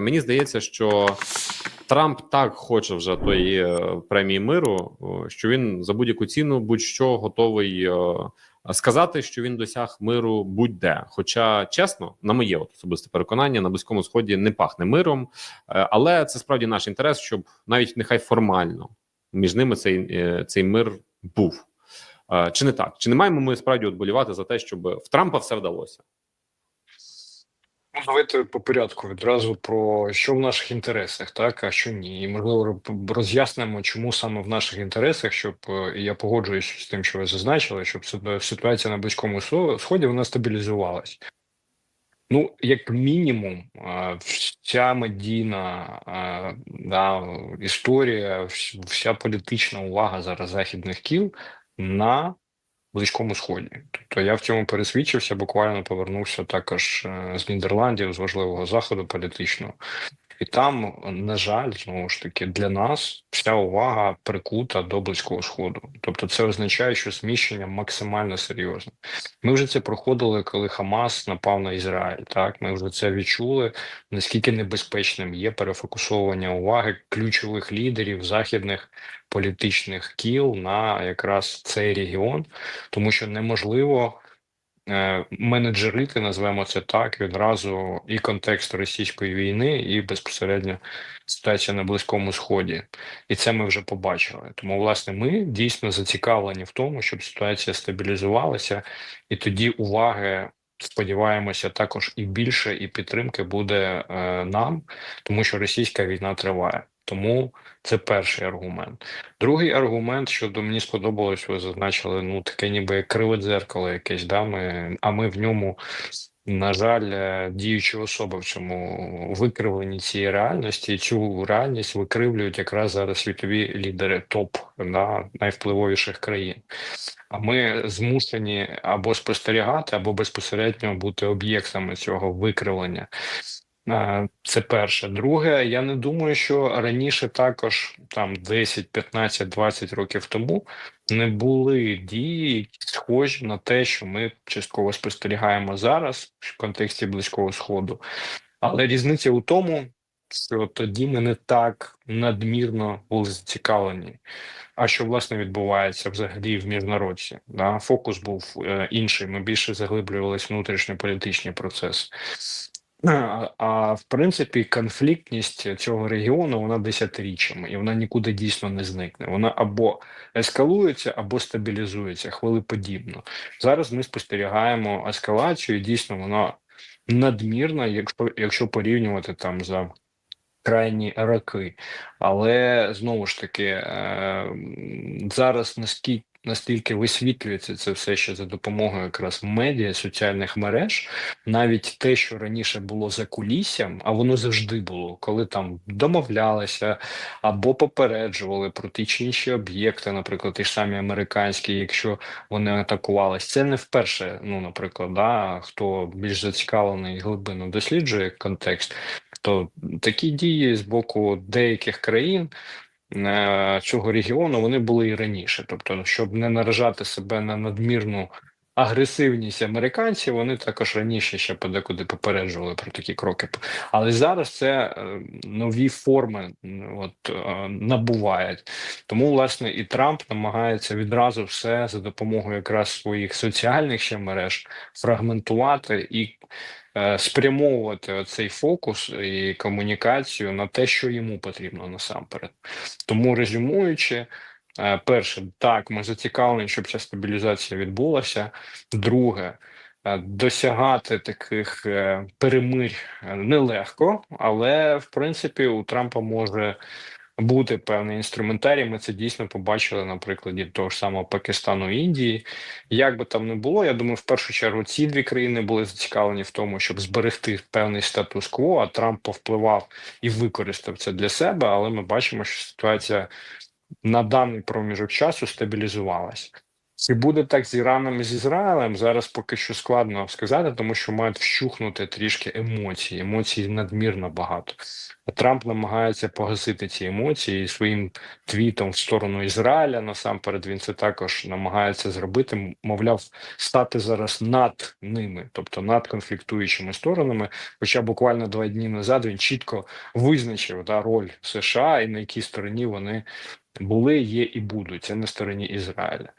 Мені здається, що Трамп так хоче вже тої е, премії миру, що він за будь-яку ціну будь-що готовий е, сказати, що він досяг миру будь-де. Хоча, чесно, на моє особисте переконання, на близькому сході не пахне миром, Е, але це справді наш інтерес, щоб навіть нехай формально між ними цей, е, цей мир був. Е, Чи не так? Чи не маємо ми справді от болівати за те, щоб в Трампа все вдалося? Давайте по порядку відразу про що в наших інтересах, так а що ні, і можливо роз'яснимо, чому саме в наших інтересах, щоб е, і я погоджуюсь з тим, що ви зазначили, щоб ситуація на близькому Схо- сході вона стабілізувалась. Ну, як мінімум, е, вся медійна е, да, історія, вся політична увага зараз західних кіл на Близькому Сході. Тобто я в цьому пересвідчився, буквально повернувся також е, з Нідерландів, з важливого заходу політичного. І там, на жаль, знову ж таки, для нас вся увага прикута до близького сходу. Тобто, це означає, що зміщення максимально серйозне. Ми вже це проходили, коли Хамас напав на Ізраїль. Так, ми вже це відчули. Наскільки небезпечним є перефокусовування уваги ключових лідерів західних політичних кіл на якраз цей регіон, тому що неможливо менеджерити, назвемо це так, відразу і контекст російської війни, і безпосередньо ситуація на Близькому Сході. І це ми вже побачили. Тому, власне, ми дійсно зацікавлені в тому, щоб ситуація стабілізувалася, і тоді уваги. Сподіваємося, також і більше, і підтримки буде е, нам, тому що російська війна триває. Тому це перший аргумент. Другий аргумент щодо мені сподобалось, ви зазначили, ну таке ніби криве дзеркало якесь, да, ми, а ми в ньому, на жаль, е, діючі особи в цьому викривленні цієї реальності, і цю реальність викривлюють якраз зараз світові лідери топ да, найвпливовіших країн. А ми змушені або спостерігати, або безпосередньо бути об'єктами цього викривлення. Е, Це перше. Друге, я не думаю, що раніше також, там 10, 15, 20 років тому, не були дії, схожі на те, що ми частково спостерігаємо зараз в контексті Близького Сходу. Але різниця у тому, що тоді ми не так надмірно були зацікавлені. А що власне відбувається взагалі в міжнародці? Да? Фокус був е, інший. Ми більше заглиблювалися внутрішньополітичні процеси. А, в принципі, конфліктність цього регіону вона десятиріччями, і вона нікуди дійсно не зникне. Вона або ескалується, або стабілізується хвилеподібно. Зараз ми спостерігаємо ескалацію, і дійсно вона надмірна, якщо, якщо порівнювати там за крайні роки. Але знову ж таки, е, зараз наскільки. Настільки висвітлюється це все ще за допомогою якраз медіа, соціальних мереж, навіть те, що раніше було за куліссям, а воно завжди було, коли там домовлялися або попереджували про ті чи інші об'єкти, наприклад, ті ж самі американські, якщо вони атакувались. Це не вперше. Ну, наприклад, да, хто більш зацікавлений і глибинно досліджує контекст, то такі дії з боку деяких країн. Е, Цього регіону вони були і раніше, тобто, щоб не наражати себе на надмірну агресивність американців, вони також раніше ще подекуди попереджували про такі кроки. Але зараз це е, нові форми от, е, набувають. Тому, власне, і Трамп намагається відразу все за допомогою якраз своїх соціальних ще мереж фрагментувати і спрямовувати цей фокус і комунікацію на те, що йому потрібно насамперед. Тому резюмуючи. Е, Перше, так, ми зацікавлені, щоб ця стабілізація відбулася. Друге, е, досягати таких е, перемирь нелегко, але в принципі у Трампа може бути певний інструментарій. Ми це дійсно побачили на прикладі того ж самого Пакистану і Індії. Як би там не було, я думаю, в першу чергу ці дві країни були зацікавлені в тому, щоб зберегти певний статус-кво, а Трамп повпливав і використав це для себе. Але ми бачимо, що ситуація на даний проміжок часу стабілізувалася. Чи буде так з Іраном і з Ізраїлем? Зараз поки що складно сказати, тому що мають вщухнути трішки емоції. Емоцій надмірно багато. Трамп намагається погасити ці емоції своїм твітом в сторону Ізраїля. Насамперед він це також намагається зробити. Мовляв, стати зараз над ними, тобто над конфліктуючими сторонами. Хоча буквально два дні назад він чітко визначив да, роль США і на якій стороні вони були, є і будуть. Це на стороні Ізраїля.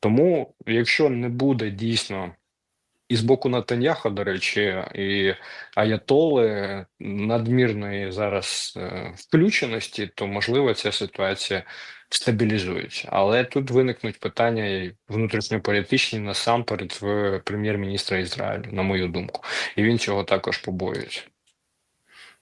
Тому, якщо не буде дійсно і з боку Натаньяха, до речі, і Аятоли надмірної зараз е, включеності, то можливо ця ситуація стабілізується. Але тут виникнуть питання внутрішньополітичні насамперед в прем'єр-міністра Ізраїлю, на мою думку, і він цього також побоюється.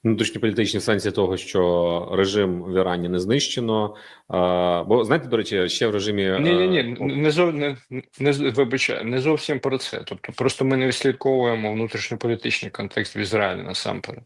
Внутрішньополітичні в сенсі того, що режим в Ірані не знищено. А, бо знаєте, до речі, ще в режимі Ні, ні, е, ні, не зов не, не вибачаю, не зовсім про це. Тобто, просто ми не відслідковуємо внутрішньополітичний контекст в Ізраїлі насамперед.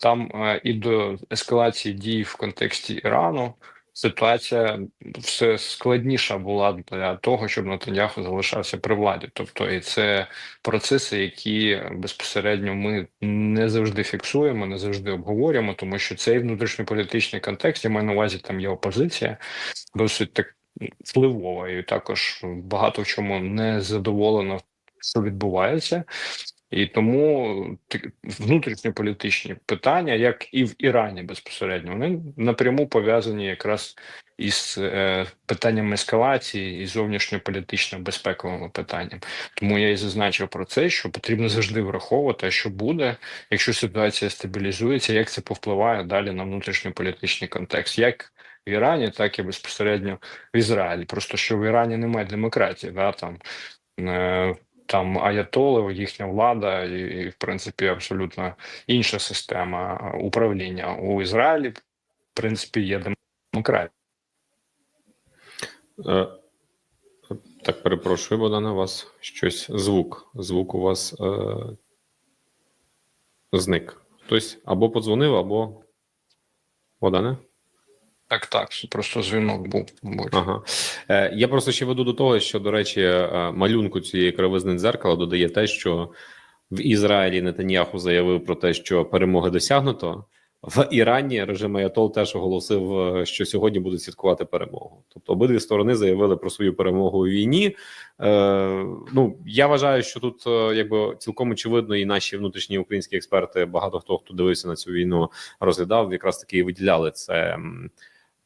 Там а, і до ескалації дій в контексті Ірану ситуація все складніша була для того, щоб Натаньяху залишався при владі. Тобто, і це процеси, які безпосередньо ми не завжди фіксуємо, не завжди обговорюємо, тому що цей внутрішньополітичний контекст, я маю на увазі, там є опозиція, досить так впливова, і також багато в чому не задоволена, що відбувається. І тому внутрішньополітичні питання, як і в Ірані безпосередньо, вони напряму пов'язані якраз із е, питанням ескалації і зовнішньополітично безпековими питаннями. Тому я і зазначив про це, що потрібно завжди враховувати, що буде, якщо ситуація стабілізується, як це повпливає далі на внутрішньополітичний контекст, як в Ірані, так і безпосередньо в Ізраїлі. Просто що в Ірані немає демократії, да там. Там аятоли, їхня влада, і, і в принципі абсолютно інша система управління у Ізраїлі. В принципі, є демократія. Е, Так, перепрошую, Богдане, у вас щось звук. Звук у вас е, зник. Хтось або подзвонив, або. Богдане? Так, так, просто дзвінок був. Ага. Е, я просто ще веду до того, що, до речі, е, малюнку цієї кривизни дзеркала додає те, що в Ізраїлі Нетаньяху заявив про те, що перемоги досягнуто. В Ірані режим Аятол теж оголосив, е, що сьогодні будуть святкувати перемогу. Тобто обидві сторони заявили про свою перемогу у війні. Е, ну я вважаю, що тут якби цілком очевидно, і наші внутрішні українські експерти, багато хто хто дивився на цю війну, розглядав, якраз таки і виділяли це.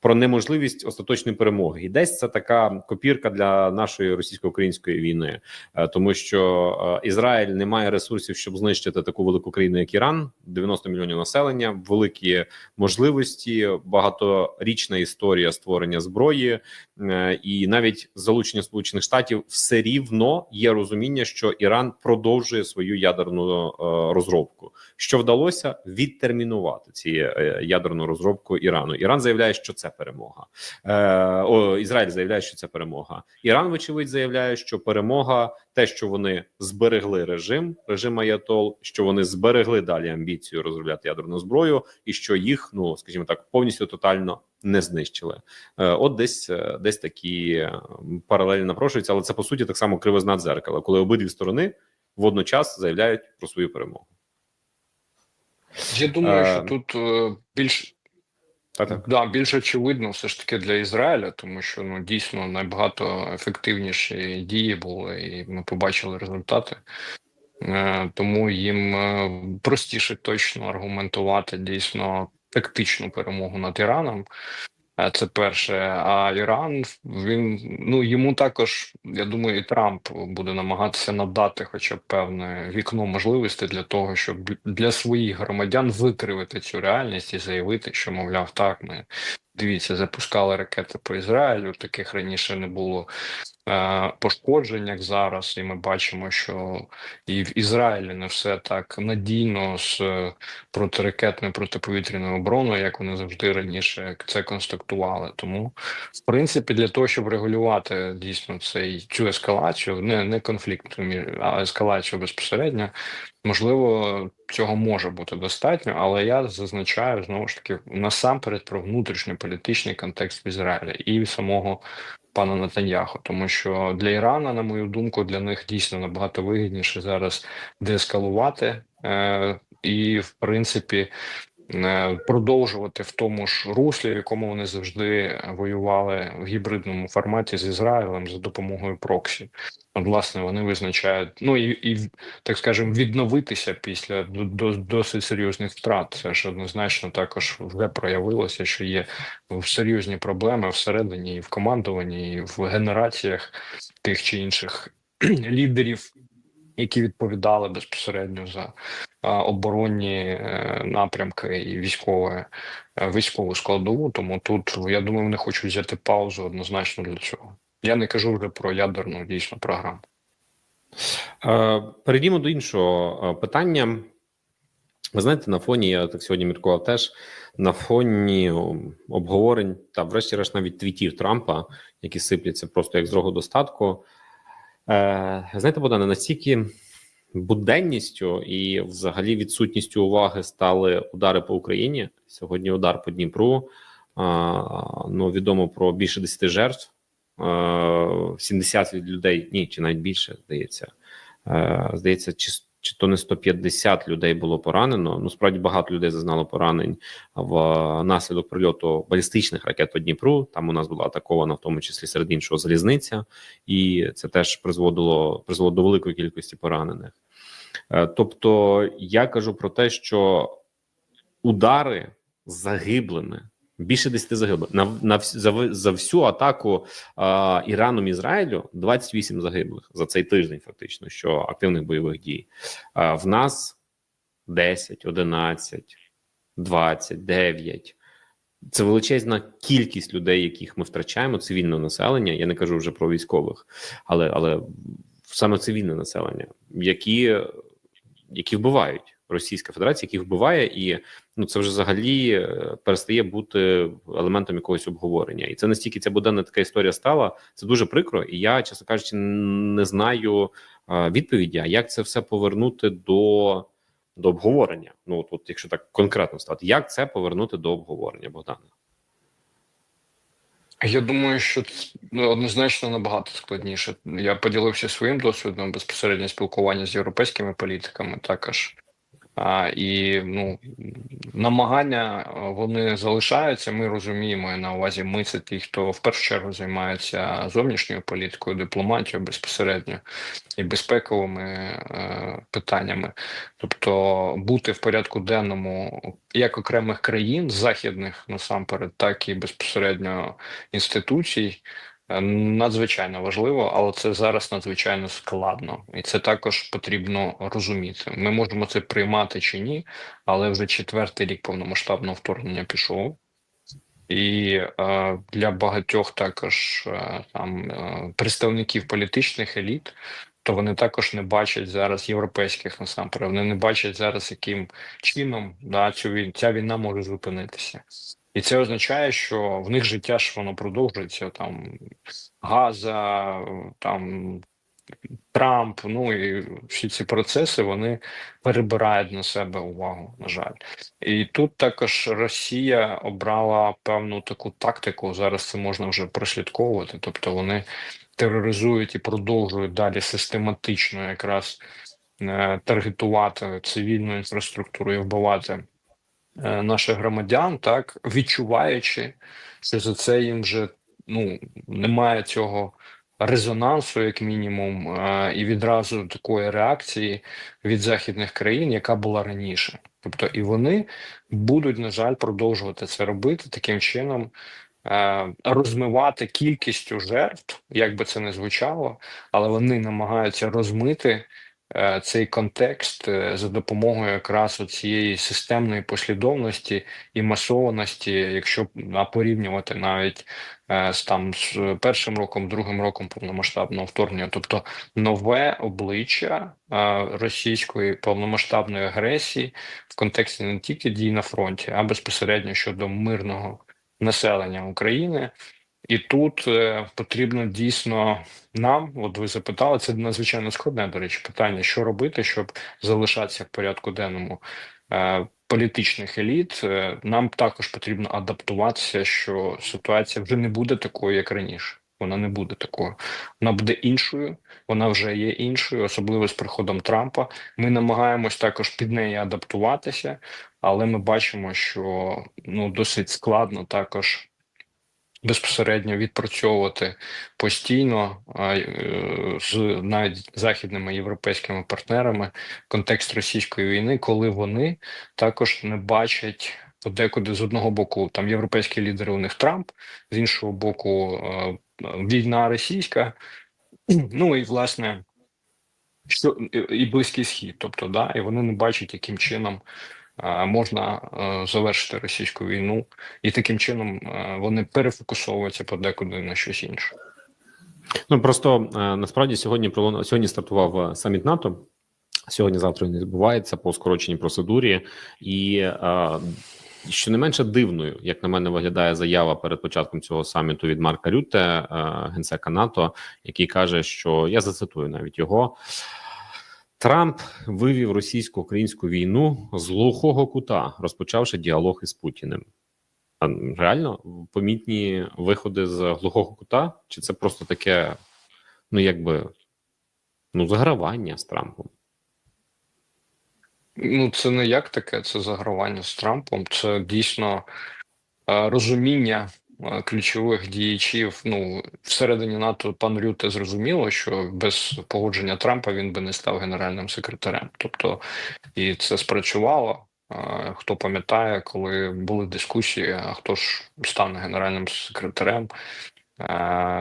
Про неможливість остаточної перемоги, і десь це така копірка для нашої російсько-української війни, Е, тому що е, Ізраїль не має ресурсів, щоб знищити таку велику країну, як Іран, 90 мільйонів населення, великі можливості, багаторічна історія створення зброї, е, і навіть залучення Сполучених Штатів все рівно є розуміння, що Іран продовжує свою ядерну розробку. Що вдалося? Відтермінувати ці ядерну розробку Ірану. Іран заявляє, що це перемога. Е, о, Ізраїль заявляє, що це перемога. Іран, вочевидь, заявляє, що перемога те, що вони зберегли режим, режим Аятол, що вони зберегли далі амбіцію розробляти ядерну зброю, і що їх, ну скажімо так, повністю тотально не знищили. Е, От десь е, десь такі е, паралелі напрошуються, але це по суті так само кривизна дзеркала, коли обидві сторони водночас заявляють про свою перемогу. Я думаю, що тут е, більш Так, так. Да, більш очевидно, все ж таки для Ізраїля, тому що ну дійсно набагато ефективніші дії були, і ми побачили результати. Е, Тому їм е, простіше точно аргументувати дійсно тактичну перемогу над Іраном. Е, Це перше. А Іран він ну йому також, я думаю, і Трамп буде намагатися надати, хоча б певне вікно можливості для того, щоб для своїх громадян викривити цю реальність і заявити, що мовляв, так ми дивіться, запускали ракети по Ізраїлю. Таких раніше не було е, пошкоджень, зараз, і ми бачимо, що і в Ізраїлі не все так надійно з е, протиракетною протиповітряною обороною, як вони завжди раніше це конструктували. Тому, в принципі, для того, щоб регулювати дійсно цей цю ескалацію, не, не конфлікт, а ескалацію безпосередньо, можливо, цього може бути достатньо, але я зазначаю знову ж таки насамперед про внутрішньополітичний контекст в Ізраїлі і самого пана Натаньяху, тому що для Ірана, на мою думку, для них дійсно набагато вигідніше зараз деескалувати е, і, в принципі, продовжувати в тому ж руслі, в якому вони завжди воювали в гібридному форматі з Ізраїлем за допомогою проксі. От, власне, вони визначають, ну і, і так скажемо, відновитися після до, до, досить серйозних втрат. Це ж однозначно також вже проявилося, що є серйозні проблеми всередині і в командуванні, і в генераціях тих чи інших лідерів, які відповідали безпосередньо за оборонні е, напрямки і військове е, військову складову. Тому тут я думаю, вони хочуть взяти паузу однозначно для цього. Я не кажу вже про ядерну дійсно програму. Е, Перейдімо до іншого питання. Ви знаєте, на фоні я так сьогодні міркував теж на фоні обговорень та, врешті-решт, навіть твітів Трампа, які сипляться просто як з рогу достатку. Е, знаєте, Богдане, настільки буденністю і взагалі відсутністю уваги стали удари по Україні. Сьогодні удар по Дніпру. Ну, відомо про більше 10 жертв. Е, 70 від людей, ні, чи навіть більше, здається. Е, Здається, чи, чи то не 150 людей було поранено. Ну, справді багато людей зазнало поранень в наслідок прильоту балістичних ракет по Дніпру. Там у нас була атакована, в тому числі серед іншого, залізниця, і це теж призводило призвело до великої кількості поранених. Е, Тобто, я кажу про те, що удари загиблими. Більше 10 загиблих на на за, за всю атаку а, Іраном Ізраїлю 28 загиблих за цей тиждень, фактично, що активних бойових дій. А, в нас 10, 11, 20, 9. Це величезна кількість людей, яких ми втрачаємо, цивільного населення. Я не кажу вже про військових, але але саме цивільне населення, які, які вбивають. Російська Федерація, які вбиває, і ну це вже взагалі е, перестає бути елементом якогось обговорення. І це настільки ця буденна така історія стала. Це дуже прикро. І я, чесно кажучи, не знаю е, відповіді, а як це все повернути до, до обговорення. Ну от, от якщо так конкретно стати, як це повернути до обговорення, Богдане? Я думаю, що це ну, однозначно набагато складніше. Я поділився своїм досвідом безпосередньо спілкування з європейськими політиками також. А, і ну намагання вони залишаються. Ми розуміємо на увазі. Ми це ті, хто в першу чергу займається зовнішньою політикою, дипломатією безпосередньо і безпековими е, питаннями, тобто бути в порядку денному як окремих країн західних насамперед, так і безпосередньо інституцій. Е, Надзвичайно важливо, але це зараз надзвичайно складно, і це також потрібно розуміти. Ми можемо це приймати чи ні, але вже четвертий рік повномасштабного вторгнення пішов, і е, для багатьох також е, там е, представників політичних еліт, то вони також не бачать зараз європейських насамперед. Вони не бачать зараз, яким чином да, цю ця війна може зупинитися. І це означає, що в них життя ж воно продовжується там Газа, там Трамп, ну і всі ці процеси вони перебирають на себе увагу, на жаль. І тут також Росія обрала певну таку тактику. Зараз це можна вже прослідковувати. Тобто вони тероризують і продовжують далі систематично якраз е, таргетувати цивільну інфраструктуру і вбивати наших громадян, так відчуваючи, що за це їм вже ну немає цього резонансу, як мінімум, е, і відразу такої реакції від західних країн, яка була раніше. Тобто, і вони будуть, на жаль, продовжувати це робити таким чином. е, Розмивати кількістю жертв, як би це не звучало, але вони намагаються розмити е, цей контекст е, за допомогою якраз цієї системної послідовності і масованості, якщо порівнювати навіть е, з там з першим роком, другим роком повномасштабного вторгнення, тобто нове обличчя е, російської повномасштабної агресії в контексті не тільки дій на фронті, а безпосередньо щодо мирного населення України. І тут е, потрібно дійсно нам, от ви запитали, це надзвичайно складне, до речі, питання, що робити, щоб залишатися в порядку денному е, політичних еліт. Е, нам також потрібно адаптуватися, що ситуація вже не буде такою, як раніше. Вона не буде такою. Вона буде іншою. Вона вже є іншою, особливо з приходом Трампа. Ми намагаємось також під неї адаптуватися, але ми бачимо, що ну досить складно також безпосередньо відпрацьовувати постійно е, з навіть західними європейськими партнерами контекст російської війни, коли вони також не бачать подекуди з одного боку там європейські лідери у них Трамп, з іншого боку, війна російська. Ну і власне що і- близький схід, тобто, да, і вони не бачать, яким чином можна е, завершити російську війну, і таким чином е, вони перефокусовуються подекуди на щось інше. Ну просто е, насправді сьогодні сьогодні стартував е, саміт НАТО. Сьогодні завтра він відбувається по скороченій процедурі, і е, що не менше дивною, як на мене, виглядає заява перед початком цього саміту від Марка Рютте, е, генсека НАТО, який каже, що я зацитую навіть його. Трамп вивів російсько-українську війну з глухого кута, розпочавши діалог із Путіним. А реально помітні виходи з глухого кута? Чи це просто таке, ну якби ну, загравання з Трампом? Ну, це не як таке, це загравання з Трампом, це дійсно е, розуміння ключових діячів. Ну, всередині НАТО пан Рюте зрозуміло, що без погодження Трампа він би не став генеральним секретарем. Тобто, і це спрацювало. Е, Хто пам'ятає, коли були дискусії, а хто ж стане генеральним секретарем е,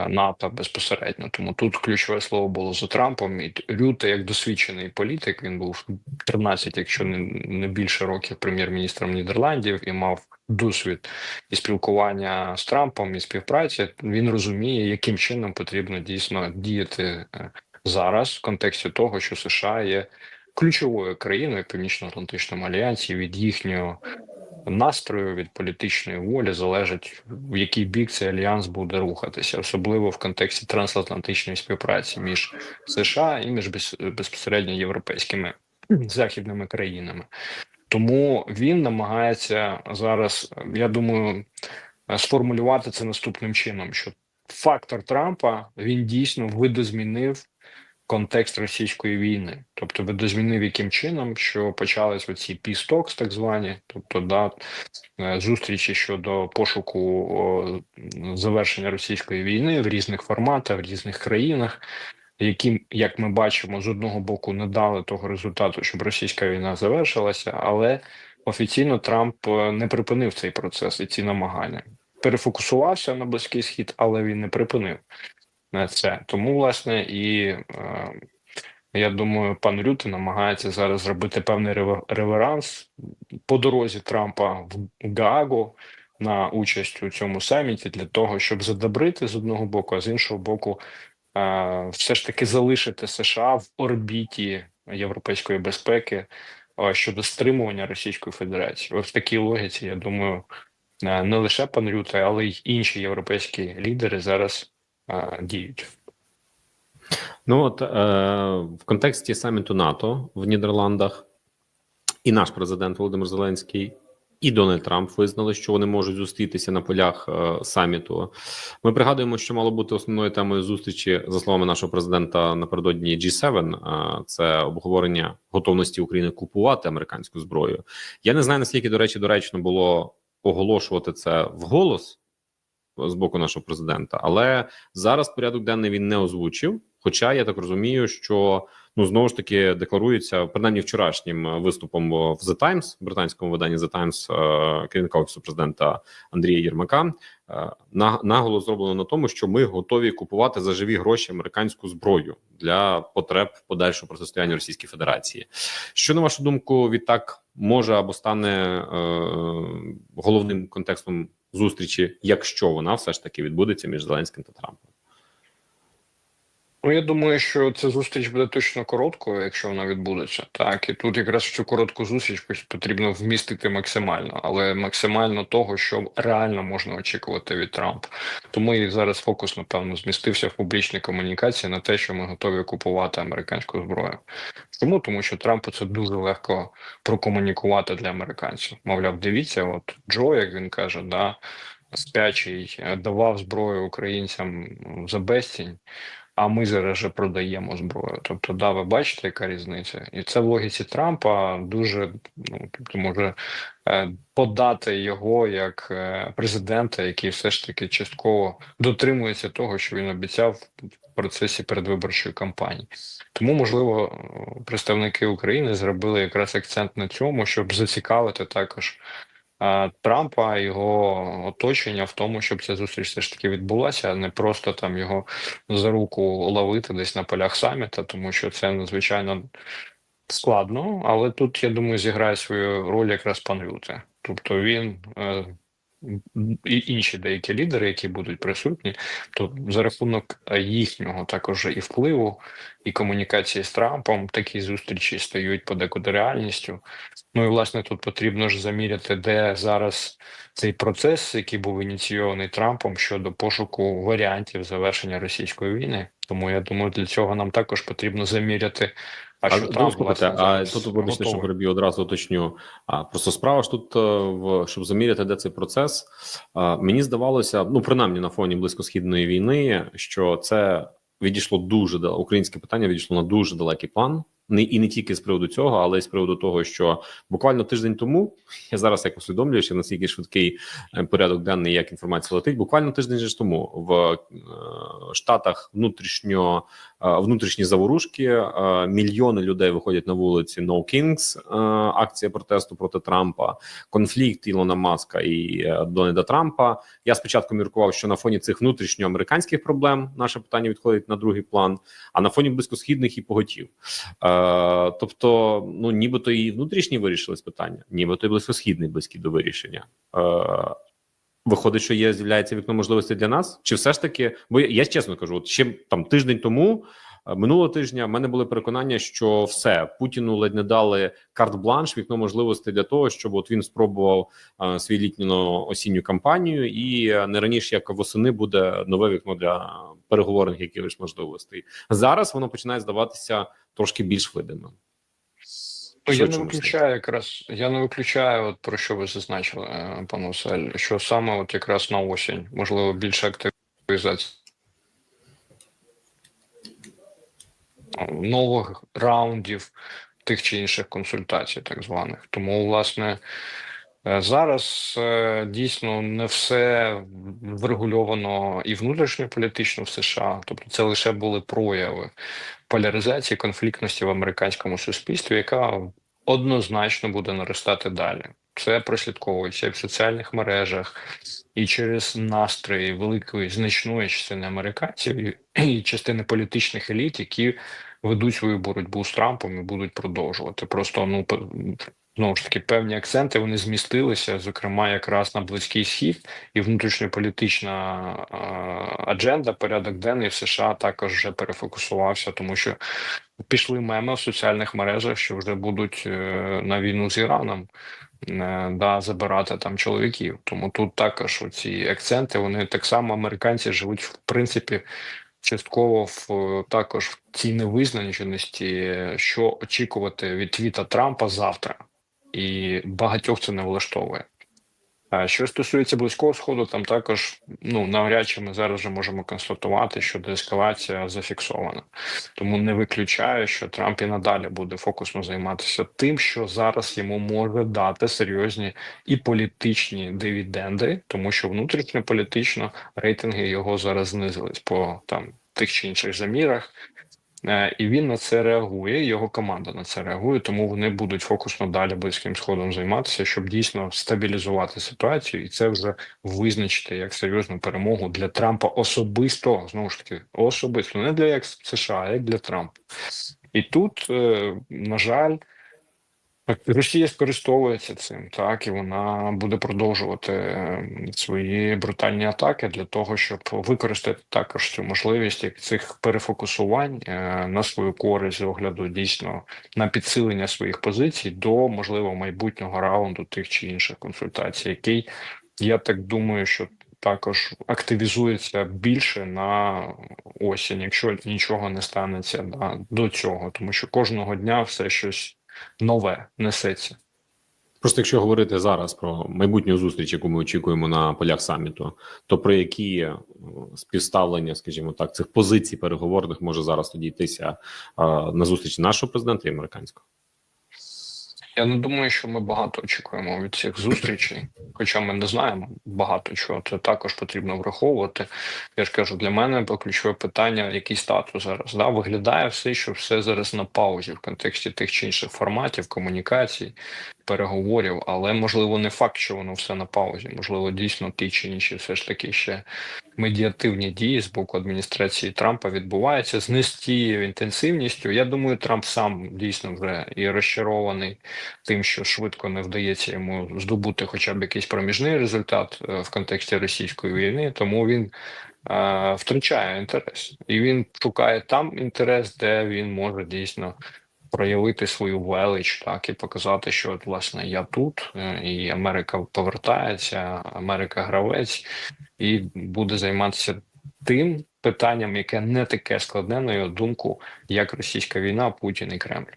НАТО безпосередньо. Тому тут ключове слово було за Трампом. І Рюте, як досвідчений політик, він був 13, якщо не більше років прем'єр-міністром Нідерландів і мав досвід і спілкування з Трампом, і співпраці. Він розуміє, яким чином потрібно дійсно діяти е, зараз в контексті того, що США є ключовою країною Північно-Атлантичному альянсі від їхнього настрою, від політичної волі залежить в який бік цей альянс буде рухатися, особливо в контексті трансатлантичної співпраці між США і між безпосередньо європейськими західними країнами. Тому він намагається зараз, я думаю, е, сформулювати це наступним чином: що фактор Трампа він дійсно видозмінив контекст російської війни, тобто видозмінив яким чином, що почались оці пістокс, так звані, тобто да, е, зустрічі щодо пошуку завершення російської війни в різних форматах, в різних країнах, які, як ми бачимо, з одного боку не дали того результату, щоб російська війна завершилася, але офіційно Трамп е, не припинив цей процес і ці намагання. Перефокусувався на близький схід, але він не припинив на це. Тому, власне, і е, я думаю, пан Рюте намагається зараз зробити певний реве- реверанс по дорозі Трампа в Гаагу на участь у цьому саміті для того, щоб задобрити з одного боку, а з іншого боку, все ж таки залишити США в орбіті європейської безпеки щодо стримування Російської Федерації. Ось в такій логіці, я думаю, е, не лише пан Рюте, але й інші європейські лідери зараз діють. Ну от е, в контексті саміту НАТО в Нідерландах і наш президент Володимир Зеленський, і Дональд Трамп визнали, що вони можуть зустрітися на полях е, саміту. Ми пригадуємо, що мало бути основною темою зустрічі, за словами нашого президента, напередодні G7, е, це обговорення готовності України купувати американську зброю. Я не знаю наскільки до речі доречно було оголошувати це вголос з боку нашого президента, але зараз порядок денний він не озвучив. Хоча я так розумію, що ну знову ж таки декларується принаймні вчорашнім е, виступом в The Times, британському виданні The Times, е, керівника офісу президента Андрія Єрмака. е, на- Наголос зроблено на тому, що ми готові купувати за живі гроші американську зброю для потреб подальшого протистояння Російській Федерації. Що на вашу думку, відтак може або стане головним контекстом зустрічі, якщо вона все ж таки відбудеться між Зеленським та Трампом? Ну, я думаю, що ця зустріч буде точно короткою, якщо вона відбудеться. Так, і тут якраз цю коротку зустріч потрібно вмістити максимально, але максимально того, що реально можна очікувати від Трампа. Тому і зараз фокус, напевно, змістився в публічній комунікації на те, що ми готові купувати американську зброю. Чому? Тому що Трампу це дуже легко прокомунікувати для американців. Мовляв, дивіться, от Джо, як він каже, да. спячий давав зброю українцям за безцінь, а ми зараз же продаємо зброю. Тобто, да, ви бачите, яка різниця, і це в логіці Трампа дуже ну тобто може е, подати його як е, президента, який все ж таки частково дотримується того, що він обіцяв в процесі передвиборчої кампанії. Тому, можливо, представники України зробили якраз акцент на цьому, щоб зацікавити також Трампа його оточення в тому, щоб ця зустріч все ж таки відбулася, а не просто там його за руку ловити десь на полях саміта, тому що це надзвичайно складно. Але тут я думаю, зіграє свою роль якраз пан Рюте. Тобто він е, і інші деякі лідери, які будуть присутні, то за рахунок їхнього також і впливу, і комунікації з Трампом такі зустрічі стають подекуди реальністю. Ну і власне тут потрібно ж заміряти, де зараз цей процес, який був ініційований Трампом щодо пошуку варіантів завершення російської війни. Тому я думаю, для цього нам також потрібно заміряти. А А, що ну, Трамп слухайте, а тут вибачте, що переб'ю одразу уточню. А просто справа ж тут е, в щоб заміряти, де цей процес. а, Мені здавалося, ну принаймні на фоні близькосхідної війни, що це відійшло дуже да- українське питання відійшло на дуже далекий план. Не і не тільки з приводу цього, але й з приводу того, що буквально тиждень тому я зараз як усвідомлюю, що наскільки швидкий е, порядок денний, як інформація летить. Буквально тиждень тому в е, Штатах внутрішньо внутрішні заворушки. е, Мільйони людей виходять на вулиці No Kings, е, акція протесту проти Трампа, конфлікт Ілона Маска і е, Дональда Трампа. Я спочатку міркував, що на фоні цих внутрішньоамериканських проблем наше питання відходить на другий план, а на фоні близькосхідних і поготів. Е, тобто, ну нібито і внутрішні вирішились питання, нібито і близькосхідний близький до вирішення. Виходить, що є з'являється вікно можливостей для нас, чи все ж таки, бо я, я чесно кажу, от ще там тиждень тому, е, минулого тижня, в мене були переконання, що все Путіну ледь не дали карт-бланш, вікно можливостей для того, щоб от він спробував е, свій літньо осінню кампанію, і е, не раніше як восени буде нове вікно для переговорних якихось можливостей. Зараз воно починає здаватися трошки більш видимим. Ну, я не виключаю якраз. Я не виключаю, от про що ви зазначили, е, пане Василь, що саме от якраз на осінь, можливо, більше активізація е, нових раундів тих чи інших консультацій, так званих. Тому, власне, зараз е, дійсно не все врегульовано і внутрішньополітично в США, тобто це лише були прояви поляризації конфліктності в американському суспільстві, яка однозначно буде наростати далі. Це прослідковується і в соціальних мережах, і через настрої великої значної частини американців і, частини політичних еліт, які ведуть свою боротьбу з Трампом і будуть продовжувати. Просто ну знову ж таки певні акценти вони змістилися, зокрема, якраз на близький схід і внутрішньополітична адженда, порядок денний в США також вже перефокусувався, тому що пішли меми в соціальних мережах, що вже будуть е, на війну з Іраном. е, Да, забирати там чоловіків, тому тут також ці акценти. Вони так само американці живуть в принципі частково в також в цій невизначеності, що очікувати від твіта Трампа завтра, і багатьох це не влаштовує. А що стосується близького сходу, там також ну навряд ми зараз вже можемо констатувати, що деескалація зафіксована. Тому не виключаю, що Трамп і надалі буде фокусно займатися тим, що зараз йому може дати серйозні і політичні дивіденди, тому що внутрішньополітично рейтинги його зараз знизились по там тих чи інших замірах. Е, І він на це реагує. Його команда на це реагує, тому вони будуть фокусно далі близьким сходом займатися, щоб дійсно стабілізувати ситуацію, і це вже визначити як серйозну перемогу для Трампа особисто знову ж таки особисто, не для як США, а як для Трампа. І тут, е, на жаль, Росія скористовується цим, так і вона буде продовжувати свої брутальні атаки для того, щоб використати також цю можливість як цих перефокусувань е, на свою користь з огляду дійсно на підсилення своїх позицій до можливо майбутнього раунду тих чи інших консультацій, який я так думаю, що також активізується більше на осінь, якщо нічого не станеться да, до цього, тому що кожного дня все щось нове несеться. Просто якщо говорити зараз про майбутню зустріч, яку ми очікуємо на полях саміту, то про які е, співставлення, скажімо так, цих позицій переговорних може зараз тоді йтися е, на зустріч нашого президента і американського? Я не думаю, що ми багато очікуємо від цих зустрічей, хоча ми не знаємо багато чого. Це також потрібно враховувати. Я ж кажу, для мене ключове питання, який статус зараз. Да? Виглядає все, що все зараз на паузі в контексті тих чи інших форматів, комунікацій, переговорів, але можливо не факт, що воно все на паузі. Можливо, дійсно ті чи інші все ж таки ще медіативні дії з боку адміністрації Трампа відбуваються з тією інтенсивністю. Я думаю, Трамп сам дійсно вже і розчарований тим, що швидко не вдається йому здобути хоча б якийсь проміжний результат е, в контексті російської війни, тому він е, втрачає інтерес, і він шукає там інтерес, де він може дійсно. Проявити свою велич, так і показати, що от власне я тут, е, і Америка повертається, Америка гравець, і буде займатися тим питанням, яке не таке складне, на його думку, як російська війна, Путін і Кремль.